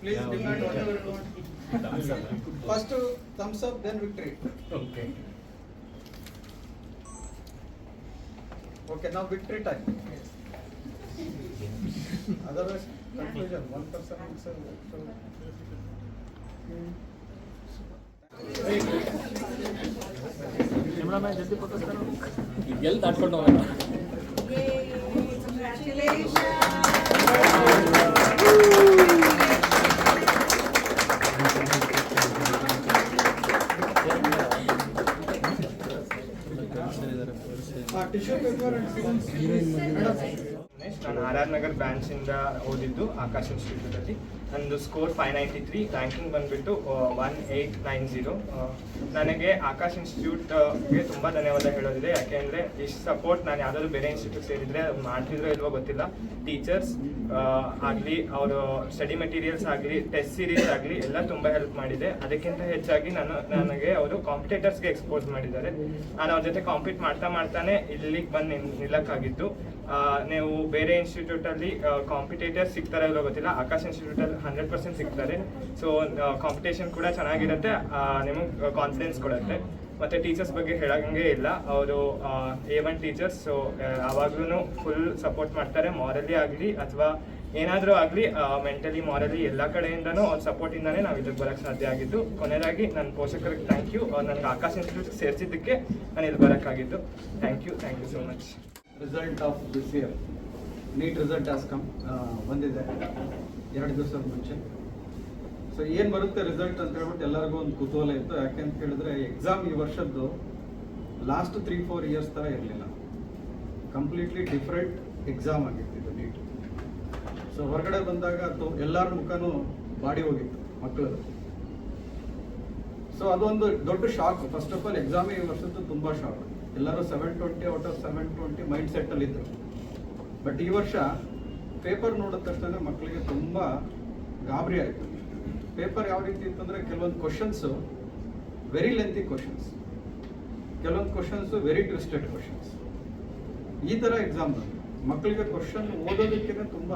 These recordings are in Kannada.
Please demand whatever you want. First thumbs up, then victory. Okay. Okay, now victory time. Otherwise, confusion, one person answer. so- ಎಲ್ಲಿ ದಾಟ್ಕೊಂಡು ಹೋಗೋಣ Ah, R R Nagar branch ಇಂದ ಓದಿದ್ದು ಆಕಾಶ್ ಇನ್ಸ್ಟಿಟ್ಯೂಟ್ ಅಲ್ಲಿ. ನಂದು score five ninety three ranking ಬಂದ್ಬಿಟ್ಟು ಒನ್ ಏಯ್ಟ್ ನೈನ್ ಜೀರೋ ನನಗೆ ಆಕಾಶ್ ಇನ್ಸ್ಟಿಟ್ಯೂಟ್ಗೆ ತುಂಬ ಧನ್ಯವಾದ ಹೇಳೋದಿದೆ. ಯಾಕೆಂದರೆ ಇಷ್ಟು ಸಪೋರ್ಟ್ ನಾನು ಯಾವುದಾದ್ರು ಬೇರೆ ಇನ್ಸ್ಟಿಟ್ಯೂಟ್ ಸೇರಿದರೆ ಮಾಡ್ತಿದ್ರೋ ಇಲ್ವೋ ಗೊತ್ತಿಲ್ಲ. ಟೀಚರ್ಸ್ ಆಗಲಿ, ಅವರು ಸ್ಟಡಿ ಮೆಟೀರಿಯಲ್ಸ್ ಆಗಲಿ ಟೆಸ್ಟ್ ಸೀರೀಸ್ ಆಗಲಿ ಎಲ್ಲ ತುಂಬ ಹೆಲ್ಪ್ ಮಾಡಿದೆ. ಅದಕ್ಕಿಂತ ಹೆಚ್ಚಾಗಿ ನಾನು, ನನಗೆ ಅವರು ಕಾಂಪಿಟೇಟರ್ಸ್ಗೆ ಎಕ್ಸ್ಪೋಸ್ ಮಾಡಿದ್ದಾರೆ. ನಾನು ಅವ್ರ ಜೊತೆ ಕಾಂಪೀಟ್ ಮಾಡ್ತಾ ಮಾಡ್ತಾನೆ ಇಲ್ಲಿಗೆ ಬಂದು ನಿಲ್, ನಿಲ್ಲಕ್ಕಾಗಿದ್ದು. ನೀವು ಬೇರೆ ಇನ್ಸ್ಟಿಟ್ಯೂಟಲ್ಲಿ ಕಾಂಪಿಟೇಟರ್ಸ್ ಸಿಗ್ತಾರೆ ಇಲ್ಲೋ ಗೊತ್ತಿಲ್ಲ. ಆಕಾಶ್ ಇನ್ಸ್ಟಿಟ್ಯೂಟಲ್ಲಿ ಹಂಡ್ರೆಡ್ ಪರ್ಸೆಂಟ್ ಸಿಗ್ತಾರೆ. ಸೊ ಕಾಂಪಿಟೇಷನ್ ಕೂಡ ಚೆನ್ನಾಗಿರುತ್ತೆ. ನಿಮಗೆ ಕಾನ್ಫಿಡೆನ್ಸ್ ಕೊಡುತ್ತೆ. ಮತ್ತೆ ಟೀಚರ್ಸ್ ಬಗ್ಗೆ ಹೇಳಂಗೆ ಇಲ್ಲ. ಅವರು ಎ ಒನ್ ಟೀಚರ್ಸ್ ಸೊ ಯಾವಾಗ್ಲೂ ಫುಲ್ ಸಪೋರ್ಟ್ ಮಾಡ್ತಾರೆ ಮಾರಲಿ ಆಗಲಿ ಅಥವಾ ಏನಾದರೂ ಆಗಲಿ ಮೆಂಟಲಿ ಮಾರಲಿ ಎಲ್ಲ ಕಡೆಯಿಂದನೂ ಅವ್ರ ಸಪೋರ್ಟಿಂದನೇ ನಾವು ಇದಕ್ಕೆ ಬರೋಕ್ಕೆ ಸಾಧ್ಯ ಆಗಿದ್ದು. ಕೊನೆಯದಾಗಿ ನನ್ನ ಪೋಷಕರಿಗೆ ಥ್ಯಾಂಕ್ ಯು ನನಗೆ ಆಕಾಶ ಇನ್ಸ್ಟಿಟ್ಯೂಟ್ ಸೇರಿಸಿದ್ದಕ್ಕೆ ನಾನು ಇಲ್ಲಿ ಬರೋಕ್ಕಾಗಿದ್ದು thank you thank you so much result of this year NEET result as come ಬಂದಿದೆ. ಎರಡು ದಿವಸದ ಮುಂಚೆ. ಸೊ ಏನು ಬರುತ್ತೆ ರಿಸಲ್ಟ್ ಅಂತ ಹೇಳ್ಬಿಟ್ಟು ಎಲ್ಲರಿಗೂ ಒಂದು ಕುತೂಹಲ ಇತ್ತು. ಯಾಕೆ ಅಂತ ಹೇಳಿದ್ರೆ ಎಕ್ಸಾಮ್ ಈ ವರ್ಷದ್ದು ಲಾಸ್ಟ್ ತ್ರೀ ಫೋರ್ ಇಯರ್ಸ್ ಥರ ಇರಲಿಲ್ಲ. ಕಂಪ್ಲೀಟ್ಲಿ ಡಿಫ್ರೆಂಟ್ ಎಕ್ಸಾಮ್ ಆಗಿತ್ತು ಇದು ನೀಟ್ ಸೊ ಹೊರಗಡೆ ಬಂದಾಗ ಅದು ಎಲ್ಲರ ಮುಖನೂ ಬಾಡಿ ಹೋಗಿತ್ತು ಮಕ್ಕಳು ಸೊ ಅದೊಂದು ದೊಡ್ಡ shock first of all exam ಈ ವರ್ಷದ್ದು ತುಂಬ ಶಾಕ್ ಎಲ್ಲರೂ seven twenty out of seven twenty mind ಸೆಟ್ಟಲ್ಲಿ ಇದ್ದರು ಬಟ್ ಈ ವರ್ಷ ಪೇಪರ್ ನೋಡಿದ ತಕ್ಷಣ ಮಕ್ಕಳಿಗೆ ತುಂಬ ಗಾಬರಿ ಆಯಿತು. ಪೇಪರ್ ಯಾವ ರೀತಿ ಇತ್ತಂದರೆ ಕೆಲವೊಂದು ಕ್ವಶನ್ಸು ವೆರಿ ಲೆಂತಿ ಕ್ವಶನ್ಸ್ ಕೆಲವೊಂದು ಕ್ವಶನ್ಸು ವೆರಿ ಟ್ವಿಸ್ಟೆಡ್ ಕ್ವಶನ್ಸ್ ಈ ಥರ ಎಕ್ಸಾಮ್ ಬಂತು. ಮಕ್ಕಳಿಗೆ ಕ್ವಶನ್ ಓದೋದಕ್ಕೇ ತುಂಬ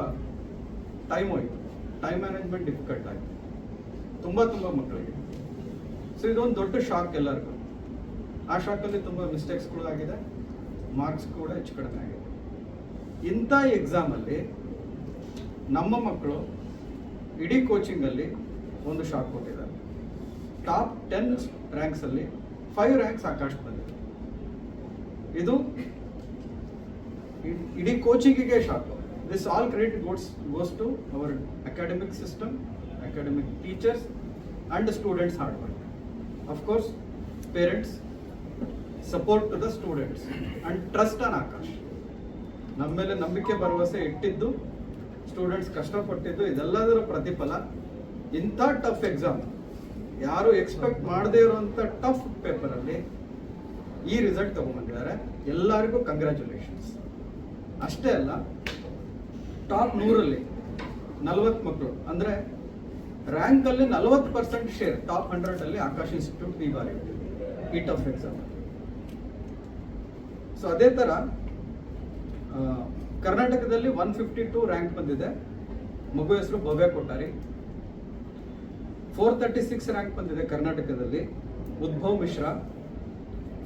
ಟೈಮ್ ಹೋಯಿತು. ಟೈಮ್ ಮ್ಯಾನೇಜ್ಮೆಂಟ್ ಡಿಫಿಕಲ್ಟ್ ಆಯಿತು. ತುಂಬ ತುಂಬ ಮಕ್ಕಳಿಗೆ ಸೊ ಇದೊಂದು ದೊಡ್ಡ ಶಾಕ್ ಎಲ್ಲರಿಗೂ. ಆ ಶಾಕಲ್ಲಿ ತುಂಬ ಮಿಸ್ಟೇಕ್ಸ್ಗಳು ಆಗಿದೆ. ಮಾರ್ಕ್ಸ್ ಕೂಡ ಹೆಚ್ಚು ಕಡಿಮೆ ಆಗಿದೆ. ಇಂಥ ಎಕ್ಸಾಮಲ್ಲಿ ನಮ್ಮ ಮಕ್ಕಳು ಇಡೀ ಕೋಚಿಂಗಲ್ಲಿ ಒಂದು ಶಾಕ್ ಕೊಟ್ಟಿದ್ದಾರೆ. ಟಾಪ್ ಟೆನ್ ರ್ಯಾಂಕ್ಸಲ್ಲಿ ಫೈವ್ ರ್ಯಾಂಕ್ಸ್ ಆಕಾಶ್ ಬಂದಿದೆ. ಇದು ಇಡ್- ಕೋಚಿಂಗಿಗೆ shock this all credit goes goes to our academic system academic teachers and students hard work of course parents support to the students and trust on Aakash ನಮ್ಮ ಮೇಲೆ ನಂಬಿಕೆ ಭರವಸೆ ಇಟ್ಟಿದ್ದು ಸ್ಟೂಡೆಂಟ್ಸ್ ಕಷ್ಟಪಟ್ಟಿದ್ದು, ಇದೆಲ್ಲದರ ಪ್ರತಿಫಲ ಇಂಥ ಟಫ್ ಎಕ್ಸಾಮ್ ಯಾರು ಎಕ್ಸ್ಪೆಕ್ಟ್ ಮಾಡದೇ ಇರುವಂಥ ಟಫ್ ಪೇಪರಲ್ಲಿ ಈ ರಿಸಲ್ಟ್ ತಗೊಂಡ್ಬಂದಿದ್ದಾರೆ. ಎಲ್ಲರಿಗೂ ಕಂಗ್ರ್ಯಾಚುಲೇಷನ್ಸ್ ಅಷ್ಟೇ ಅಲ್ಲ ಟಾಪ್ ನೂರಲ್ಲಿ ನಲವತ್ತು ಮಕ್ಕಳು ಅಂದರೆ ರ್ಯಾಂಕಲ್ಲಿ ನಲವತ್ತು ಪರ್ಸೆಂಟ್ ಶೇರ್ ಟಾಪ್ ಹಂಡ್ರೆಡಲ್ಲಿ ಆಕಾಶ್ ಇನ್ಸ್ಟಿಟ್ಯೂಟ್ ಈ ಬಾರಿ ಈ ಟಫ್ ಎಕ್ಸಾಮ್ ಸೊ ಅದೇ ಥರ ಕರ್ನಾಟಕದಲ್ಲಿ ಒನ್ ಫಿಫ್ಟಿ ಟು ರ್ಯಾಂಕ್ ಬಂದಿದೆ. ಮಗು ಹೆಸರು Bhavya Kottari four thirty six rank ಬಂದಿದೆ ಕರ್ನಾಟಕದಲ್ಲಿ? Udbhav Mishra.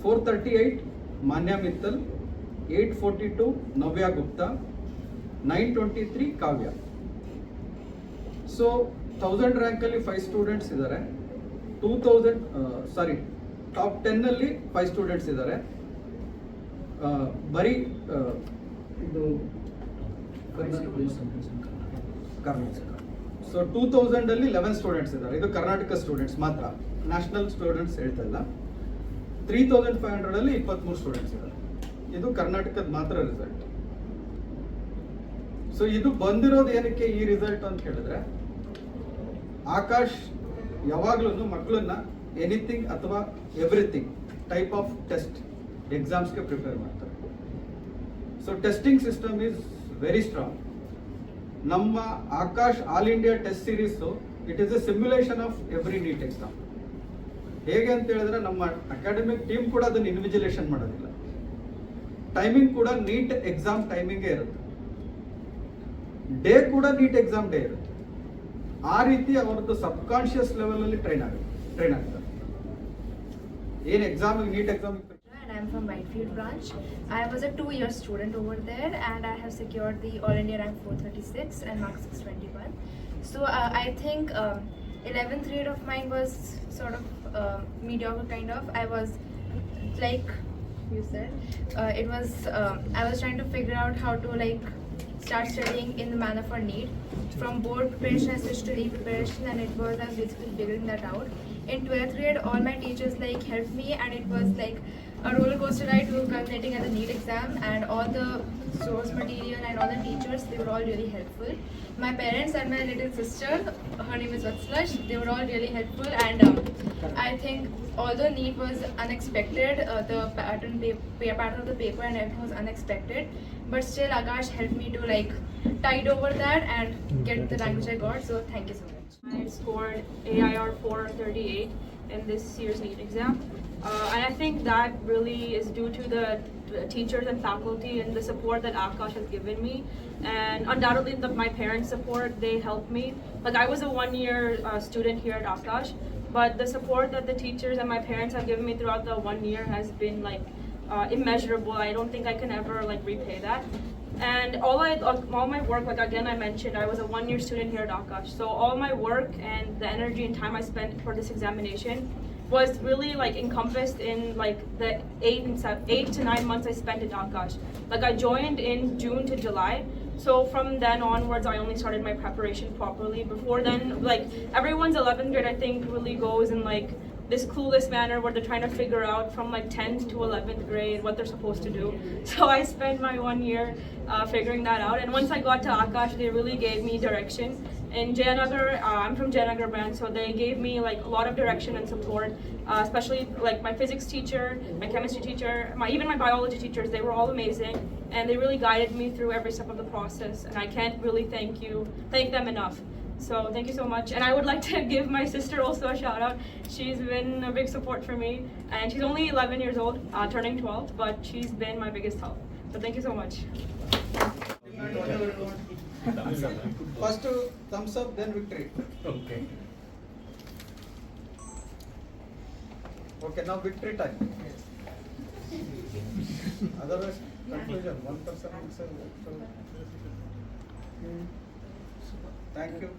Four thirty eight Manya Mittal. Eight forty two Navya Gupta. Nine twenty three Kavya. So thousand ರ್ಯಾಂಕಲ್ಲಿ five students ಇದ್ದಾರೆ. ಟೂ ತೌಸಂಡ್ ಸಾರಿ ಟಾಪ್ ಟೆನ್ನಲ್ಲಿ ಫೈವ್ ಸ್ಟೂಡೆಂಟ್ಸ್ ಇದ್ದಾರೆ. ಬರೀ ಇದು ಕರ್ನಾಟಕ ಸೊ ಟೂ ತೌಸಂಡಲ್ಲಿ ಲೆವೆನ್ ಸ್ಟೂಡೆಂಟ್ಸ್ ಇದ್ದಾರೆ. ಇದು ಕರ್ನಾಟಕ ಸ್ಟೂಡೆಂಟ್ಸ್ ಮಾತ್ರ. ನ್ಯಾಷನಲ್ ಸ್ಟೂಡೆಂಟ್ಸ್ ಹೇಳ್ತಾ ಇಲ್ಲ. ತ್ರೀ ತೌಸಂಡ್ ಫೈವ್ ಹಂಡ್ರೆಡಲ್ಲಿ ಇಪ್ಪತ್ತ್ಮೂರು ಸ್ಟೂಡೆಂಟ್ಸ್ ಇದ್ದಾರೆ. ಇದು ಕರ್ನಾಟಕದ ಮಾತ್ರ ರಿಸಲ್ಟ್ ಸೊ ಇದು ಬಂದಿರೋದು ಏನಕ್ಕೆ ಈ ರಿಸಲ್ಟ್ ಅಂತ ಹೇಳಿದ್ರೆ ಆಕಾಶ್ ಯಾವಾಗ್ಲೂ ಮಕ್ಕಳನ್ನ ಎನಿಥಿಂಗ್ ಅಥವಾ ಎವ್ರಿಥಿಂಗ್ ಟೈಪ್ ಆಫ್ ಟೆಸ್ಟ್ ಎಕ್ಸಾಮ್ಸ್ಗೆ ಪ್ರಿಪೇರ್ ಮಾಡ್ತಾರೆ. So testing system is very strong ನಮ್ಮ Aakash all India test series it is a simulation of every NEET exam ಹೇಗೆ ಅಂತ ಹೇಳಿದ್ರೆ ನಮ್ಮ ಅಕಾಡೆಮಿಕ್ ಟೀಮ್ ಕೂಡ ಅದನ್ನು ಇನ್ವಿಜಿಲೇಷನ್ ಮಾಡೋದಿಲ್ಲ. ಟೈಮಿಂಗ್ ಕೂಡ ನೀಟ್ ಎಕ್ಸಾಮ್ ಟೈಮಿಂಗೇ ಇರುತ್ತೆ. ಡೇ ಕೂಡ ನೀಟ್ ಎಕ್ಸಾಮ್ ಡೇ ಇರುತ್ತೆ. ಆ ರೀತಿ ಅವರದ್ದು ಸಬ್ ಕಾನ್ಶಿಯಸ್ ಲೆವೆಲಲ್ಲಿ ಟ್ರೈನ್ ಆಗುತ್ತೆ ಟ್ರೈನ್ ಆಗ್ತಾರೆ. ಏನು ಎಕ್ಸಾಮಿಗೆ ನೀಟ್ ಎಕ್ಸಾಮಿಗೆ and I'm from Whitefield branch. I was a two-year student over there, and I have secured the All India rank 436 and mark 621. So uh, I think um, 11th grade of mine was sort of uh, mediocre kind of. I was like you said, uh, it was um, I was trying to figure out how to like start studying in the manner for need. From board preparation, I switched to re-preparation, and it was I was basically figuring that out. In 12th grade, all my teachers like helped me, and it was like a roller coaster ride to culminating at the NEET exam, and all the source material and all the teachers they were all really helpful. My parents and my little sister, her name is Vatsala, they were all really helpful, and um, I think although NEET was unexpected, uh, the pattern pa- pattern of the paper and everything was unexpected, but still Akash helped me to like tide over that and get the language I got. So thank you so much. I scored AIR 438 in this year's NEET exam. Uh, and I think that really is due to the teachers and faculty and the support that Akash has given me. And undoubtedly, the, my parents' support, they helped me. Like, I was a one year uh, student here at Akash, but the support that the teachers and my parents have given me throughout the one year has been like uh, immeasurable. I don't think I can ever like repay that. And all I, all my work, like again, I mentioned, I was a one-year student here at Akash. So all my work and the energy and time I spent for this examination was really like encompassed in like the eight and seven, eight to nine months I spent at Akash. Like I joined in June to July. So from then onwards, I only started my preparation properly. Before then, like everyone's 11th grade, I think really goes in like this clueless manner where they're trying to figure out from like 10th to 11th grade what they're supposed to do. So I spent my one year uh, figuring that out. And once I got to Akash, they really gave me direction. In Jayanagar, uh, I'm from Jayanagar branch, so they gave me like a lot of direction and support, uh, especially like my physics teacher, my chemistry teacher, my even my biology teachers. They were all amazing, and they really guided me through every step of the process. And I can't really thank you, thank them enough. So thank you so much. And I would like to give my sister also a shout out. She's been a big support for me. And she's only 11 years old, uh, turning 12, but she's been my biggest help. So thank you so much. First two, thumbs up, then victory. Okay. Okay, now victory time. Yes. Otherwise, conclusion. One person will say. Thank you.